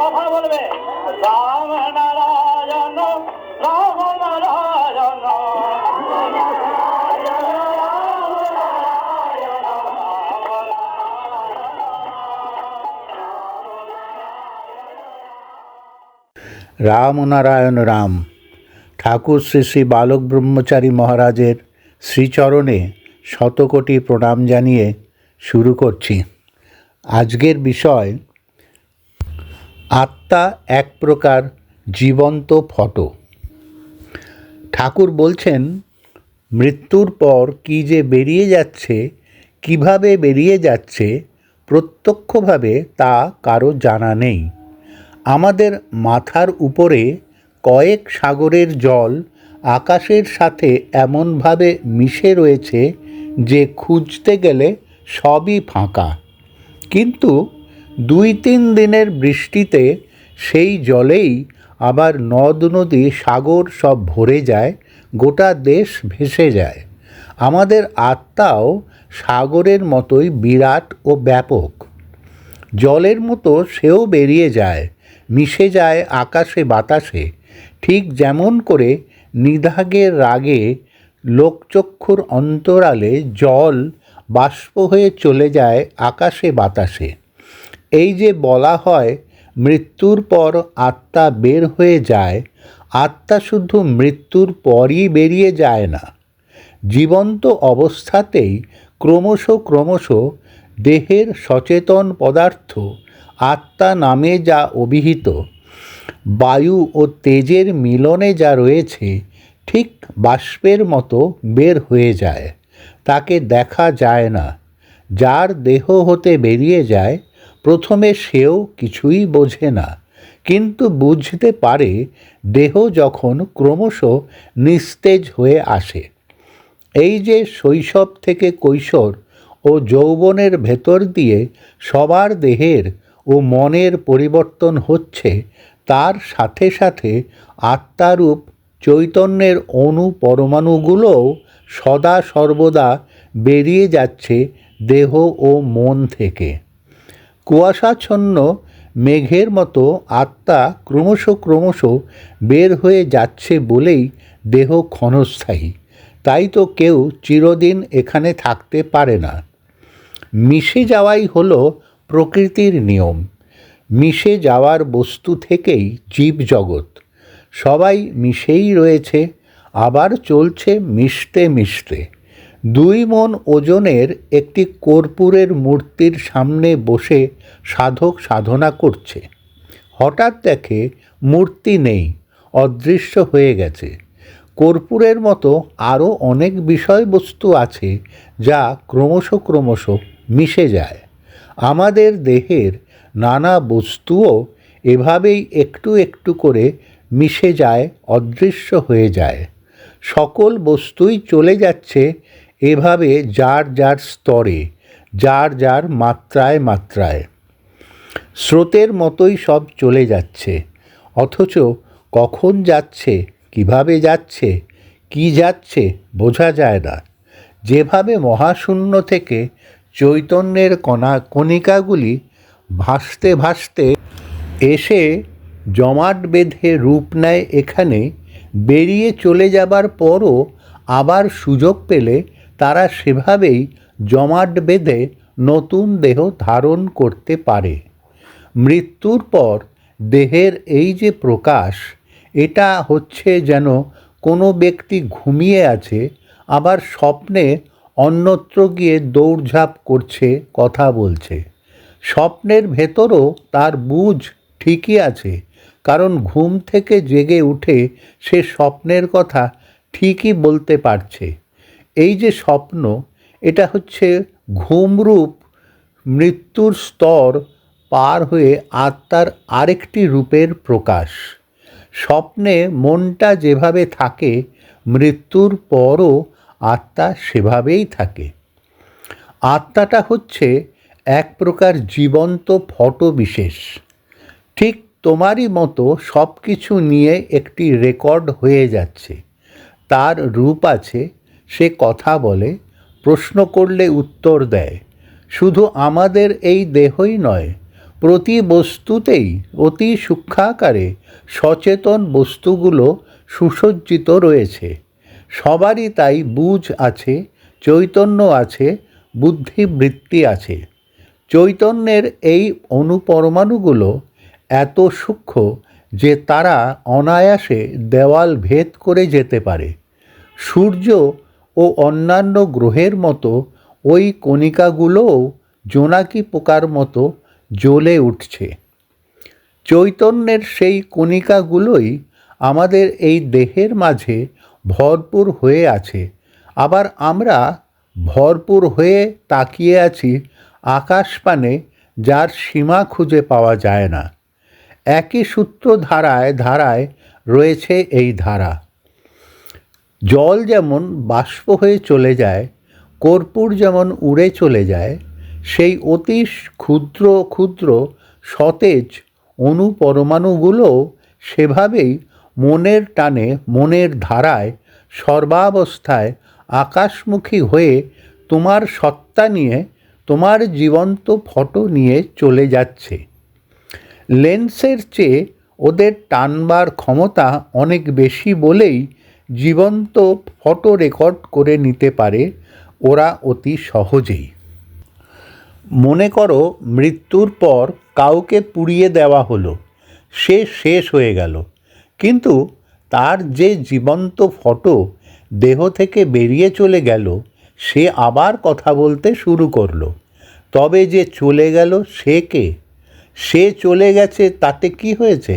কথা বলবে। রাম নারায়ণ। রাম নারায়ণ রাম। ঠাকুর শ্রী শ্রী বালক ব্রহ্মচারী মহারাজের শ্রীচরণে শতকোটি প্রণাম জানিয়ে শুরু করছি। আজকের বিষয়, আত্মা এক প্রকার জীবন্ত ফটো। ঠাকুর বলছেন, মৃত্যুর পর কি যে বেরিয়ে যাচ্ছে, কীভাবে বেরিয়ে যাচ্ছে, প্রত্যক্ষভাবে তা কারও জানা নেই। আমাদের মাথার উপরে কয়েক সাগরের জল আকাশের সাথে এমনভাবে মিশে রয়েছে যে খুঁজতে গেলে সবই ফাঁকা। কিন্তু দুই তিন দিনের বৃষ্টিতে সেই জলেই আবার নদ, নদী, সাগর সব ভরে যায়, গোটা দেশ ভেসে যায়। আমাদের আত্মাও সাগরের মতোই বিরাট ও ব্যাপক। জলের মতো সেও বেরিয়ে যায় মিশে যায় আকাশে বাতাসে, ঠিক যেমন করে নিধাগের রাগে লোকচক্ষুর অন্তরালে জল বাষ্প হয়ে চলে যায় আকাশে বাতাসে। এই যে বলা হয় মৃত্যুর পর আত্মা বের হয়ে যায়, আত্মা শুধু মৃত্যুর পরই বেরিয়ে যায় না। জীবন্ত অবস্থাতেই ক্রমশ ক্রমশ দেহের সচেতন পদার্থ আত্মা নামে যা অভিহিত, বায়ু ও তেজের মিলনে যা রয়েছে, ঠিক বাষ্পের মতো বের হয়ে যায়, তাকে দেখা যায় না। যার দেহ হতে বেরিয়ে যায়, প্রথমে সেও কিছুই বোঝে না, কিন্তু বুঝতে পারে দেহ যখন ক্রমশ নিস্তেজ হয়ে আসে। এই যে শৈশব থেকে কৈশোর ও যৌবনের ভেতর দিয়ে সবার দেহের ও মনের পরিবর্তন হচ্ছে, তার সাথে সাথে আত্মারূপ চৈতন্যের অণু পরমাণুগুলোও সদা সর্বদা বেরিয়ে যাচ্ছে দেহ ও মন থেকে। কুয়াশাচ্ছন্ন মেঘের মতো আত্মা ক্রমশ ক্রমশ বের হয়ে যাচ্ছে বলেই দেহ ক্ষণস্থায়ী। তাই তো কেউ চিরদিন এখানে থাকতে পারে না। মিশে যাওয়াই হলো প্রকৃতির নিয়ম। মিশে যাওয়ার বস্তু থেকেই জীবজগৎ সবাই মিশেই রয়েছে, আবার চলছে মিশতে মিশতে। দুই মন ওজনের একটি কর্পূরের মূর্তির সামনে বসে সাধক সাধনা করছে। হঠাৎ দেখে মূর্তি নেই, অদৃশ্য হয়ে গেছে। কর্পূরের মতো আরও অনেক বিষয়বস্তু আছে যা ক্রমশ ক্রমশ মিশে যায়। আমাদের দেহের নানা বস্তুও এভাবেই একটু একটু করে মিশে যায়, অদৃশ্য হয়ে যায়। সকল বস্তুই চলে যাচ্ছে এভাবে যার যার স্তরে, যার যার মাত্রায় মাত্রায়। স্রোতের মতোই সব চলে যাচ্ছে, অথচ কখন যাচ্ছে, কীভাবে যাচ্ছে, কি যাচ্ছে বোঝা যায় না। যেভাবে মহাশূন্য থেকে চৈতন্যের কণা কণিকাগুলি ভাসতে ভাসতে এসে জমাট বেঁধে রূপ নেয় এখানে। বেরিয়ে চলে যাবার পরও আবার সুযোগ পেলে তারা সেভাবেই জমাট বেঁধে নতুন দেহ ধারণ করতে পারে। মৃত্যুর পর দেহের এই যে প্রকাশ, এটা হচ্ছে যেন কোনো ব্যক্তি ঘুমিয়ে আছে, আবার স্বপ্নে অন্যত্র গিয়ে দৌড়ঝাঁপ করছে, কথা বলছে। স্বপ্নের ভেতরও তার বুঝ ঠিকই আছে, কারণ ঘুম থেকে জেগে উঠে সে স্বপ্নের কথা ঠিকই বলতে পারছে। এই যে স্বপ্ন, এটা হচ্ছে ঘুমরূপ মৃত্যুর স্তর পার হয়ে আত্মার আরেকটি রূপের প্রকাশ। স্বপ্নে মনটা যেভাবে থাকে, মৃত্যুর পরও আত্মা সেভাবেই থাকে। আত্মাটা হচ্ছে এক প্রকার জীবন্ত ফটো বিশেষ ঠিক তোমারই মতো সব কিছু নিয়ে একটি রেকর্ড হয়ে যাচ্ছে। তার রূপ আছে, সে কথা বলে, প্রশ্ন করলে উত্তর দেয়। শুধু আমাদের এই দেহই নয়, প্রতি বস্তুতেই অতি সূক্ষ্মাকারে সচেতন বস্তুগুলো সুসজ্জিত রয়েছে। সবারই তাই বুঝ আছে, চৈতন্য আছে, বুদ্ধিবৃত্তি আছে। চৈতন্যের এই অনুপরমাণুগুলো এত সূক্ষ্ম যে তারা অনায়াসে দেওয়াল ভেদ করে যেতে পারে। সূর্য ও অন্যান্য গ্রহের মতো ওই কণিকাগুলোও জোনাকি পোকার মতো জ্বলে উঠছে। চৈতন্যের সেই কণিকাগুলোই আমাদের এই দেহের মাঝে ভরপুর হয়ে আছে। আবার আমরা ভরপুর হয়ে তাকিয়ে আছি আকাশপানে যার সীমা খুঁজে পাওয়া যায় না। একই সূত্র ধারায় ধারায় রয়েছে এই ধারা। জল যেমন বাষ্প হয়ে চলে যায়, কর্পূর যেমন উড়ে চলে যায়, সেই অতি ক্ষুদ্র ক্ষুদ্র সতেজ অনুপরমাণুগুলোও সেভাবেই মনের টানে মনের ধারায় সর্বাবস্থায় আকাশমুখী হয়ে তোমার সত্তা নিয়ে, তোমার জীবন্ত ফটো নিয়ে চলে যাচ্ছে। লেন্সের চেয়ে ওদের টানবার ক্ষমতা অনেক বেশি বলেই জীবন্ত ফটো রেকর্ড করে নিতে পারে ওরা অতি সহজেই। মনে করো মৃত্যুর পর কাউকে পুড়িয়ে দেওয়া হলো, সে শেষ হয়ে গেল। কিন্তু তার যে জীবন্ত ফটো দেহ থেকে বেরিয়ে চলে গেল, সে আবার কথা বলতে শুরু করল। তবে যে চলে গেল সে কে? সে চলে গেছে তাতে কি হয়েছে?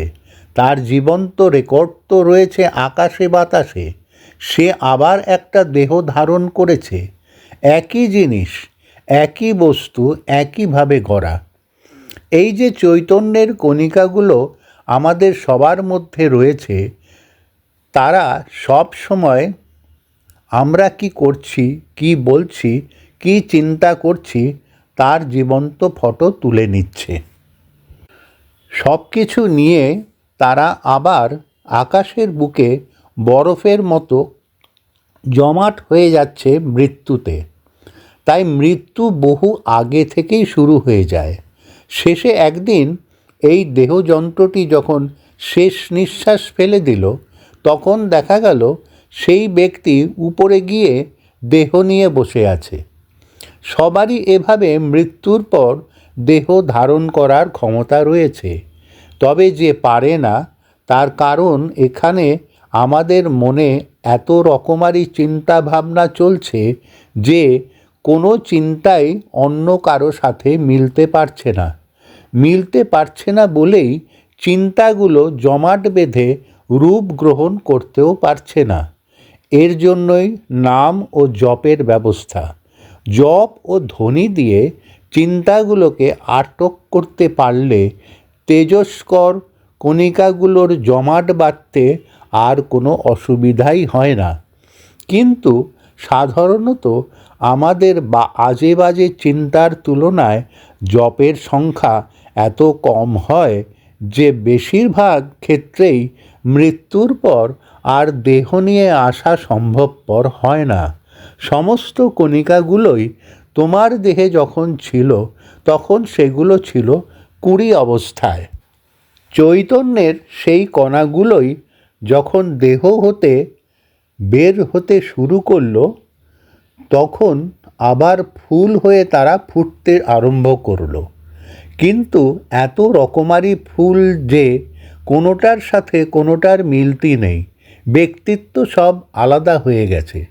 তার জীবন্ত রেকর্ড তো রয়েছে আকাশে বাতাসে। সে আবার একটা দেহ ধারণ করেছে। একই জিনিস, একই বস্তু, একইভাবে গড়া। এই যে চৈতন্যের কণিকাগুলো আমাদের সবার মধ্যে রয়েছে, তারা সব সময় আমরা কি করছি, কি বলছি, কি চিন্তা করছি, তার জীবন্ত ফটো তুলে নিচ্ছে। সব কিছু নিয়ে তারা আবার আকাশের বুকে বরফের মতো জমাট হয়ে যাচ্ছে মৃত্যুতে। তাই মৃত্যু বহু আগে থেকেই শুরু হয়ে যায়। শেষে একদিন এই দেহযন্ত্রটি যখন শেষ নিঃশ্বাস ফেলে দিল, তখন দেখা গেল সেই ব্যক্তি উপরে গিয়ে দেহ নিয়ে বসে আছে। সবারই এভাবে মৃত্যুর পর দেহ ধারণ করার ক্ষমতা রয়েছে। তবে যে পারে না, তার কারণ এখানে আমাদের মনে এত রকমারি চিন্তা ভাবনা চলছে যে কোনো চিন্তাই অন্য কারও সাথে মিলতে পারছে না। মিলতে পারছে না বলেই চিন্তাগুলো জমাট বেঁধে রূপ গ্রহণ করতেও পারছে না। এর জন্যই নাম ও জপের ব্যবস্থা। জপ ও ধ্বনি দিয়ে চিন্তাগুলোকে আটক করতে পারলে তেজস্কর কণিকাগুলোর জমাট বাঁধতে আর কোনো অসুবিধাই হয় না। কিন্তু সাধারণত আমাদের বা আজে বাজে চিন্তার তুলনায় জপের সংখ্যা এত কম হয় যে বেশিরভাগ ক্ষেত্রেই মৃত্যুর পর আর দেহ নিয়ে আসা সম্ভবপর হয় না। সমস্ত কণিকাগুলোই তোমার দেহে যখন ছিল, তখন সেগুলো ছিল কুড়ি অবস্থায়। চৈতন্যের সেই কণাগুলোই যখন দেহ হতে বের হতে শুরু করল, তখন আবার ফুল হয়ে তারা ফুটতে আরম্ভ করল। কিন্তু এত রকমারি ফুল যে কোনোটার সাথে কোনোটার মিলতি নেই। ব্যক্তিত্ব সব আলাদা হয়ে গেছে।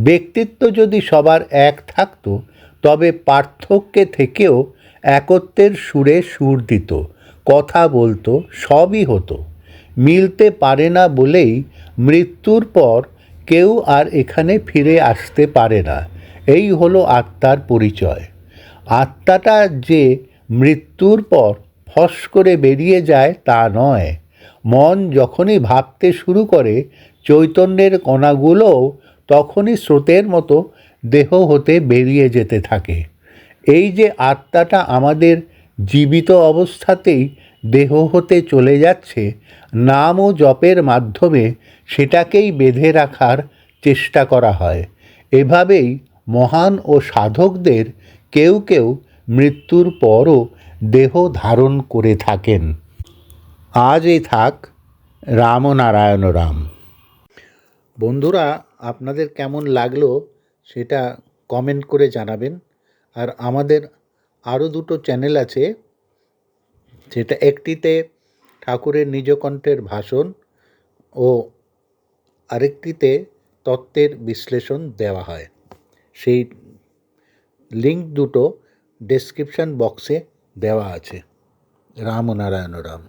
ব্যক্তিত্ব যদি সবার এক থাকতো, তবে পার্থক্যে থেকেও একত্বের সুরে সুর দিত, কথা বলতো, সবই হতো। মিলতে পারে না বলেই মৃত্যুর পর কেউ আর এখানে ফিরে আসতে পারে না। এই হলো আত্মার পরিচয়। আত্মাটা যে মৃত্যুর পর ফস করে বেরিয়ে যায় তা নয়। মন যখনই ভাবতে শুরু করে চৈতন্যের কণাগুলোও তখনই স্রোতের মতো দেহ হতে বেরিয়ে যেতে থাকে। এই যে আত্মাটা আমাদের জীবিত অবস্থাতেই দেহ হতে চলে যাচ্ছে, নাম ও জপের মাধ্যমে সেটাকেই বেঁধে রাখার চেষ্টা করা হয়। এভাবেই মহান ও সাধকদের কেউ কেউ মৃত্যুর পরও দেহ ধারণ করে থাকেন। আজ এই থাক রাম ও নারায়ণ রাম। বন্ধুরা, আপনাদের কেমন লাগল সেটা কমেন্ট করে জানাবেন। আর আমাদের আরও দুটো চ্যানেল আছে, যেটা একটিতে ঠাকুরের নিজকণ্ঠের ভাষণ ও আরেকটিতে তত্ত্বের বিশ্লেষণ দেওয়া হয়। সেই লিঙ্ক দুটো ডেসক্রিপশন বক্সে দেওয়া আছে। রাম ও নারায়ণ রাম।